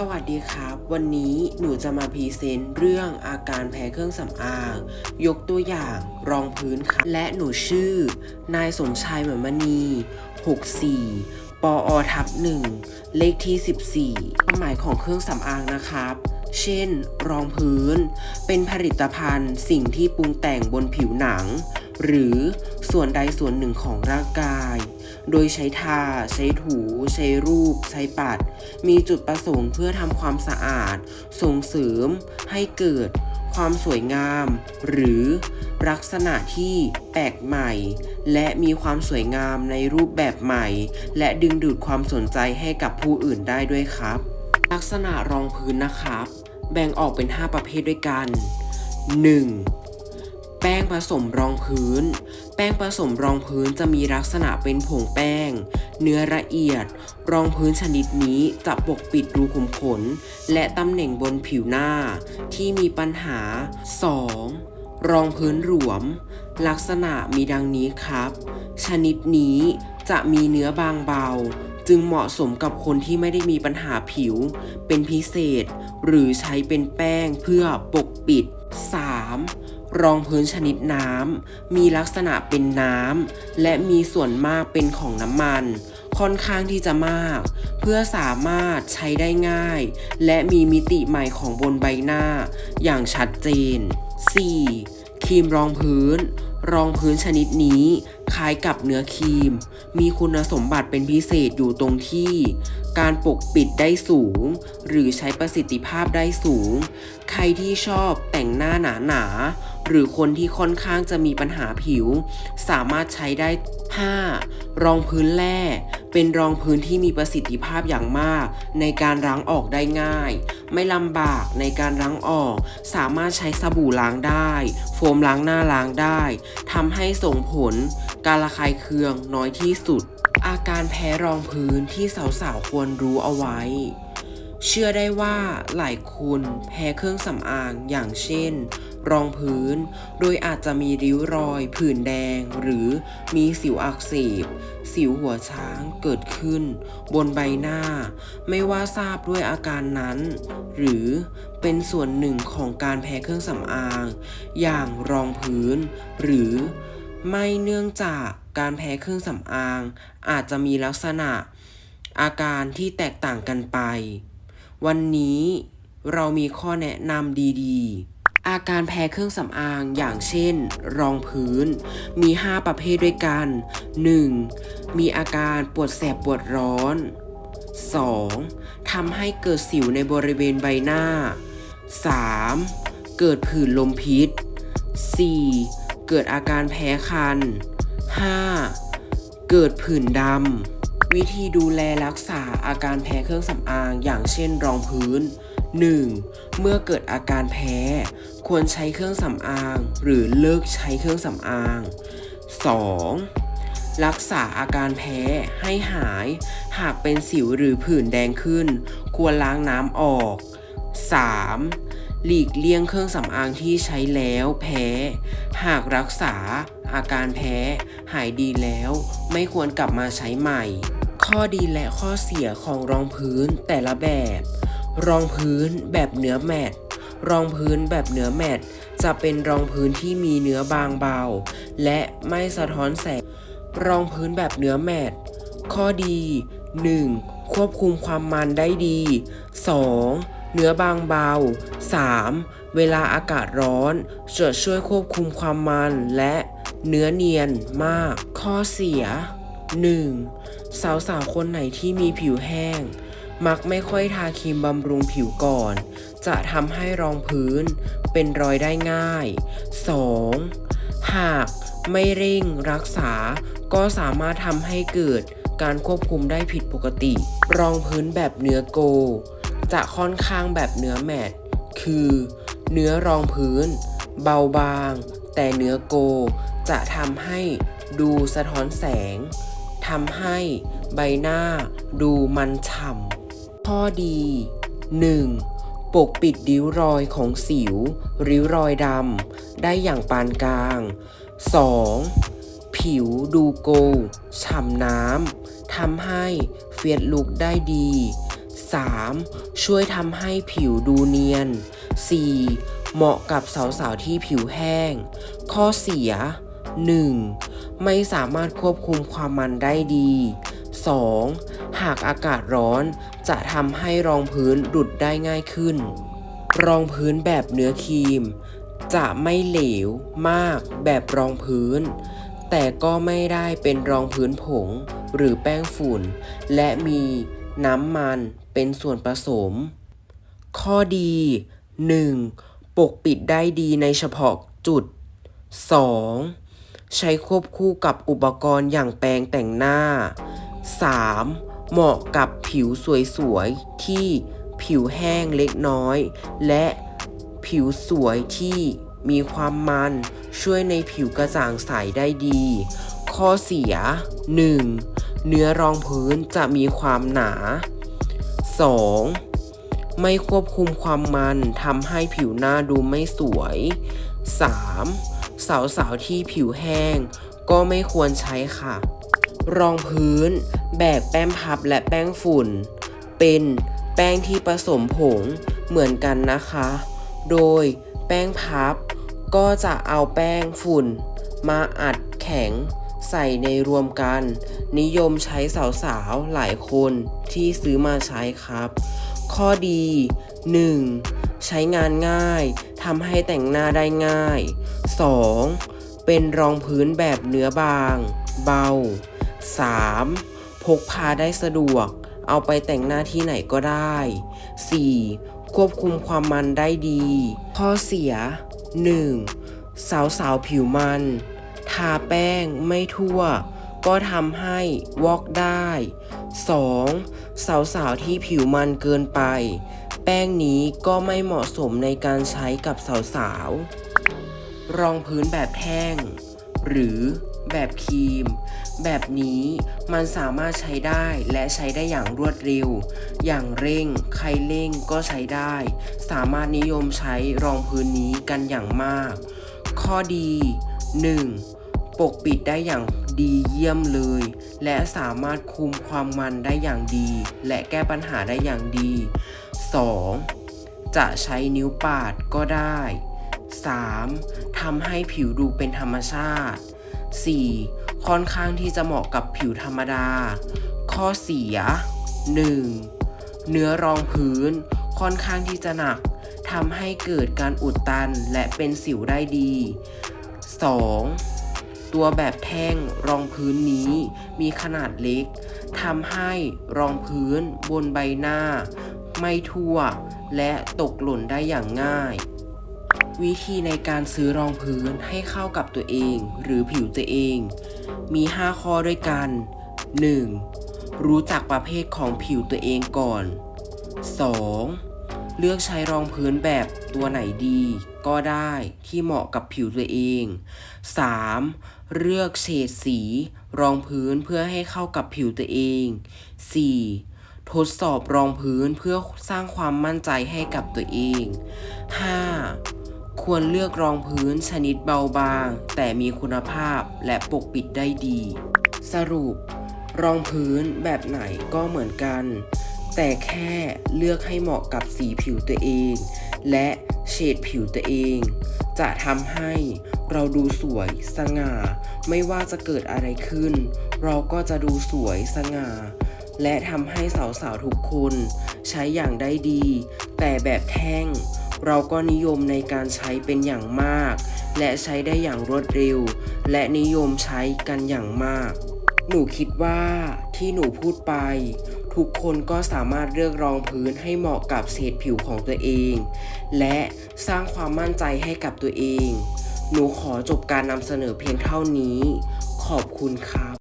สวัสดีครับ วันนี้หนูจะมาพรีเซนต์เรื่องอาการแพ้เครื่องสำอาง ยกตัวอย่างรองพื้นค่ะและหนูชื่อ นายสมชายเหมือนมณี 64 ปออทับหนึ่งเลขที่ 14ความหมายของเครื่องสำอางนะครับ เช่น รองพื้น เป็นผลิตภัณฑ์สิ่งที่ปรุงแต่งบนผิวหนัง หรือส่วนใดส่วนหนึ่งของร่างกาย โดยใช้ทา ใช้ถู ใช้รูป ใช้ปัด มีจุดประสงค์เพื่อทำความสะอาด ส่งเสริม ให้เกิด ความสวยงาม หรือลักษณะที่แปลกใหม่ และมีความสวยงามในรูปแบบใหม่ และดึงดูดความสนใจให้กับผู้อื่นได้ด้วยครับ ลักษณะรองพื้นนะครับ แบ่งออกเป็น 5 ประเภทด้วยกัน 1. แป้งผสมรองพื้น แป้งผสมรองพื้นจะมีลักษณะเป็นผงแป้ง เนื้อละเอียด รองพื้นชนิดนี้จะปกปิดรูขุมขน และตำแหน่งบนผิวหน้า ที่มีปัญหา 2. รองพื้นหลวม ลักษณะมีดังนี้ครับ ชนิดนี้จะมีเนื้อบางเบา จึงเหมาะสมกับคนที่ไม่ได้มีปัญหาผิว เป็นพิเศษ หรือใช้เป็นแป้งเพื่อปกปิด 3. รองพื้นชนิดน้ำ มีลักษณะเป็นน้ำ และมีส่วนมากเป็นของน้ำมัน ค่อนข้างที่จะมาก เพื่อสามารถใช้ได้ง่าย และมีมิติใหม่ของบนใบหน้า อย่างชัดเจน 4. ครีมรองพื้น รองพื้นชนิดนี้ คล้ายกับเนื้อครีม มีคุณสมบัติเป็นพิเศษอยู่ตรงที่ การปกปิดได้สูง หรือใช้ประสิทธิภาพได้สูง ใครที่ชอบแต่งหน้าหนาๆหรือคนที่ค่อนข้างจะมีปัญหาผิว สามารถใช้ได้ 5. รองพื้นแร่เป็นรองพื้นที่มีประสิทธิภาพอย่างมาก ในการล้างออกได้ง่าย ไม่ลำบากในการล้างออก สามารถใช้สบู่ล้างได้ โฟมล้างหน้าล้างได้ทำให้ส่งผล การระคายเคืองน้อยที่สุด อาการแพ้รองพื้นที่สาวๆควรรู้เอาไว้ เชื่อได้ว่าหลายคนแพ้เครื่องสำอางอย่างเช่น รองพื้น โดยอาจจะมีริ้วรอย ผื่นแดง หรือมีสิวอักเสบ สิวหัวช้างเกิดขึ้น บนใบหน้า ไม่ว่าทราบด้วยอาการนั้น หรือเป็นส่วนหนึ่งของการแพ้เครื่องสำอาง อย่างรองพื้น หรือ ไม่เนื่องจากการแพ้เครื่องสำอาง อาจจะมีลักษณะอาการที่แตกต่างกันไป วันนี้เรามีข้อแนะนำดีๆ อาการแพ้เครื่องสำอางอย่างเช่น รองพื้น มี 5 ประเภทด้วยกัน 1. มีอาการปวดแสบปวดร้อน 2. ทำให้เกิดสิวในบริเวณใบหน้า 3. เกิดผื่นลมพิษ 4. เกิดอาการแพ้คัน 5. เกิดผื่นดำ วิธีดูแลรักษาอาการแพ้เครื่องสำอางอย่างเช่นรองพื้น 1. เมื่อเกิดอาการแพ้ ควรใช้เครื่องสำอาง หรือเลิกใช้เครื่องสำอาง 2. รักษาอาการแพ้ให้หาย หากเป็นสิวหรือผื่นแดงขึ้น ควรล้างน้ำออก 3. หลีกเลี่ยงเครื่องสำอางที่ใช้แล้วแพ้ หากรักษา อาการแพ้ หายดีแล้ว ไม่ควรกลับมาใช้ใหม่ ข้อดีและข้อเสียของรองพื้นแต่ละแบบ รองพื้นแบบเนื้อแมตต์รองพื้นแบบเนื้อแมตต์จะเป็นรองพื้นที่มีเนื้อบางเบา และไม่สะท้อนแสง รองพื้นแบบเนื้อแมตต์ข้อดี 1. ควบคุมความมันได้ดี 2. เนื้อบางเบา 3. เวลาอากาศร้อนจะช่วยควบคุมความมันและเนื้อเนียนมาก ข้อเสีย 1. สาวๆคนไหนที่มีผิวแห้ง มักไม่ค่อยทาครีมบำรุงผิวก่อน จะทำให้รองพื้นเป็นรอยได้ง่าย 2. หากไม่เร่งรักษา ก็สามารถทำให้เกิดการควบคุมได้ผิดปกติ รองพื้นแบบเนื้อโก จะค่อนข้างแบบเนื้อแมตต์คือ เนื้อรองพื้น เบาบาง แต่เนื้อโก จะทำให้ดูสะท้อนแสงทำให้ใบหน้าดูมันฉ่ำข้อดี 1. ปกปิดริ้วรอยของสิว ริ้วรอยดำได้อย่างปานกลาง 2. ผิวดูโกฉ่ำน้ำทำให้เฟียดลุกได้ดี 3. ช่วยทำให้ผิวดูเนียน 4. เหมาะกับสาวๆที่ผิวแห้ง ข้อเสีย 1. ไม่สามารถควบคุมความมันได้ดี 2. หากอากาศร้อนจะทำให้รองพื้นหลุดได้ง่ายขึ้น รองพื้นแบบเนื้อครีม จะไม่เหลวมากแบบรองพื้น แต่ก็ไม่ได้เป็นรองพื้นผงหรือแป้งฝุ่น และมีน้ำมัน เป็นส่วนผสม ข้อดี 1. ปกปิดได้ดีในเฉพาะจุด 2. ใช้ควบคู่กับอุปกรณ์อย่างแปรงแต่งหน้า 3. เหมาะกับผิวสวยๆ ที่ผิวแห้งเล็กน้อย และผิวสวยที่มีความมันช่วยในผิวกระจ่างใสได้ดี ข้อเสีย 1. เนื้อรองพื้นจะมีความหนา 2. ไม่ควบคุมความมันทำให้ผิวหน้าดูไม่สวย 3. สาวๆที่ผิวแห้ง ก็ไม่ควรใช้ค่ะ รองพื้น แบบแป้งพับและแป้งฝุ่น เป็นแป้งที่ผสมผงเหมือนกันนะคะ โดยแป้งพับก็จะเอาแป้งฝุ่น มาอัดแข็ง ใส่ในรวมกัน นิยมใช้สาวๆ หลายคนที่ซื้อมาใช้ครับ ข้อดี 1. ใช้งานง่ายทำให้แต่งหน้าได้ง่าย 2. เป็นรองพื้นแบบเนื้อบาง เบา 3. พกพาได้สะดวก เอาไปแต่งหน้าที่ไหนก็ได้ 4. ควบคุมความมันได้ดี ข้อเสีย 1. สาวสาวผิวมันาแป้งไม่ทั่ว ก็ทำให้วอกได้ 2. สาวสาวๆที่ผิวมันเกินไป แป้งนี้ก็ไม่เหมาะสมในการใช้กับสาวสาวๆรองพื้นแบบแท่ง หรือแบบครีม แบบนี้มันสามารถใช้ได้และใช้ได้อย่างรวดเร็ว อย่างเร่ง ใครเร่งก็ใช้ได้ สามารถนิยมใช้รองพื้นนี้กันอย่างมาก ข้อดี 1. ปกปิดได้อย่างดีเยี่ยมเลย และสามารถคุมความมันได้อย่างดี และแก้ปัญหาได้อย่างดี 2. จะใช้นิ้วปาดก็ได้ 3. ทำให้ผิวดูเป็นธรรมชาติ 4. ค่อนข้างที่จะเหมาะกับผิวธรรมดา ข้อเสีย 1. เนื้อรองพื้นค่อนข้างที่จะหนักทำให้เกิดการอุดตันและเป็นสิวได้ดี 2. ตัวแบบแท่งรองพื้นนี้มีขนาดเล็กทำให้รองพื้นบนใบหน้า ไม่ทั่ว และตกหล่นได้อย่างง่าย วิธีในการซื้อรองพื้นให้เข้ากับตัวเองหรือผิวตัวเอง มี 5 ข้อด้วยกัน 1. รู้จักประเภทของผิวตัวเองก่อน 2. เลือกใช้รองพื้นแบบตัวไหนดีก็ได้ที่เหมาะกับผิวตัวเอง 3. เลือกเฉดสีรองพื้นเพื่อให้เข้ากับผิวตัวเอง 4. ทดสอบรองพื้นเพื่อสร้างความมั่นใจให้กับตัวเอง 5. ควรเลือกรองพื้นชนิดเบาบาง แต่มีคุณภาพและปกปิดได้ดี สรุป รองพื้นแบบไหนก็เหมือนกัน แต่แค่เลือกให้เหมาะกับสีผิวตัวเอง และเฉดผิวตัวเอง จะทำให้ เราดูสวยสง่า ไม่ว่าจะเกิดอะไรขึ้น เราก็จะดูสวยสง่า และทำให้สาวๆทุกคน ใช้อย่างได้ดี แต่แบบแท่ง เราก็นิยมในการใช้เป็นอย่างมาก และใช้ได้อย่างรวดเร็ว และนิยมใช้กันอย่างมาก หนูคิดว่าที่หนูพูดไปทุกคนก็สามารถเลือกรองพื้นให้เหมาะกับเฉดผิวของตัวเอง และสร้างความมั่นใจให้กับตัวเอง หนูขอจบการนำเสนอเพียงเท่านี้ ขอบคุณครับ